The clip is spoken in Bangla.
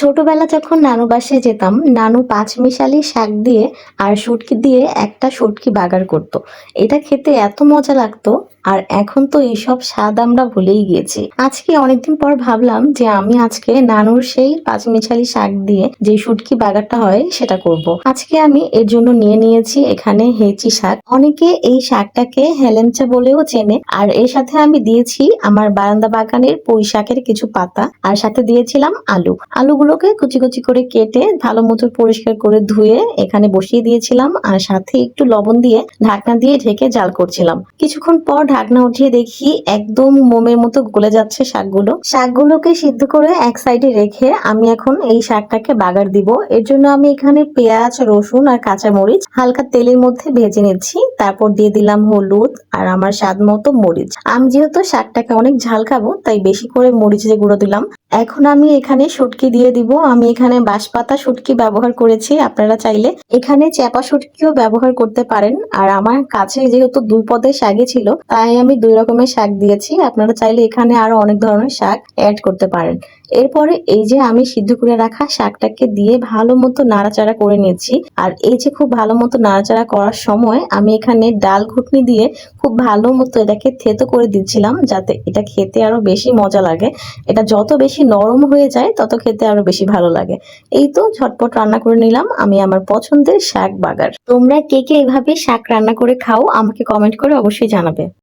ছোটবেলা যখন নানু বাসে যেতাম, নানু পাঁচমিশালি শাক দিয়ে আর শুটকি দিয়ে একটা শুটকি বাগার করতো। এটা খেতে এত মজা লাগতো, আর এখন তো এইসব স্বাদ আমরা ভুলেই গিয়েছি। আজকে অনেকদিন পর ভাবলাম যে আমি আজকে নানুর সেই পাঁচ পাঁচমিশালি শাক দিয়ে যে শুটকি বাগারটা হয় সেটা করব। আজকে আমি এর জন্য নিয়ে নিয়েছি এখানে হেঁচি শাক। অনেকে এই শাকটাকে হেলেঞ্চা বলেও চেনে, আর এর সাথে আমি দিয়েছি আমার বারান্দা বাগানের পুঁই শাকের কিছু পাতা, আর সাথে দিয়েছিলাম আলু। আলুগুলোকে কুচি কুচি করে কেটে ভালো মতো পরিষ্কার করে ধুয়ে এখানে বসিয়ে দিয়েছিলাম আর সাথে একটু লবণ দিয়ে ঢাকনা দিয়ে ঢেকে জাল করছিলাম। কিছুক্ষণ পর ঢাকনা উঠিয়ে দেখি একদম মোমের মতো গলে যাচ্ছে শাকগুলো। শাকগুলোকে সিদ্ধ করে এক সাইডে রেখে আমি এখন এই শাকটাকে বাগার দিব। এর জন্য আমি এখানে পেঁয়াজ, রসুন আর কাঁচা মরিচ হালকা তেলের মধ্যে ভেজে নিচ্ছি। তারপর দিয়ে দিলাম হলুদ আর আমার স্বাদ মতো মরিচ। আমি যেহেতু শাকটাকে অনেক ঝাল খাব, তাই বেশি করে মরিচের গুঁড়ো দিলাম। এখন আমি এখানে শুটকি দিয়ে দিব। আমি এখানে বাঁশপাতা শুটকি ব্যবহার করেছি, আপনারা চাইলে। এখানে চ্যাপা শুটকিও ব্যবহার করতে পারেন। আর আমার কাছে যেহেতু দুই পদের শাকই ছিল, তাই আমি দুই রকমের শাক দিয়েছি। আপনারা চাইলে এখানে আরও অনেক ধরনের শাক অ্যাড করতে পারেন। এরপরে এই যে আমি সিদ্ধ করে রাখা শাকটাকে দিয়ে ভালো মতো নাড়াচাড়া করে নিয়েছি। আর এই যে খুব ভালো মতো নাড়াচাড়া করার সময় আমি এখানে ডাল ঘুটনি দিয়ে খুব ভালো মতো এটাকে থেতো করে দিচ্ছিলাম, যাতে এটা খেতে আরও বেশি মজা লাগে। এটা যত বেশি নরম হয়ে যায়, তত খেতে আরও বেশি ভালো লাগে। এই তো ঝটপট রান্না করে নিলাম, আমি আমার পছন্দের শাক বাগার। তোমরা কে কে এভাবে শাক রান্না করে খাও, আমাকে কমেন্ট করে অবশ্যই জানাবে।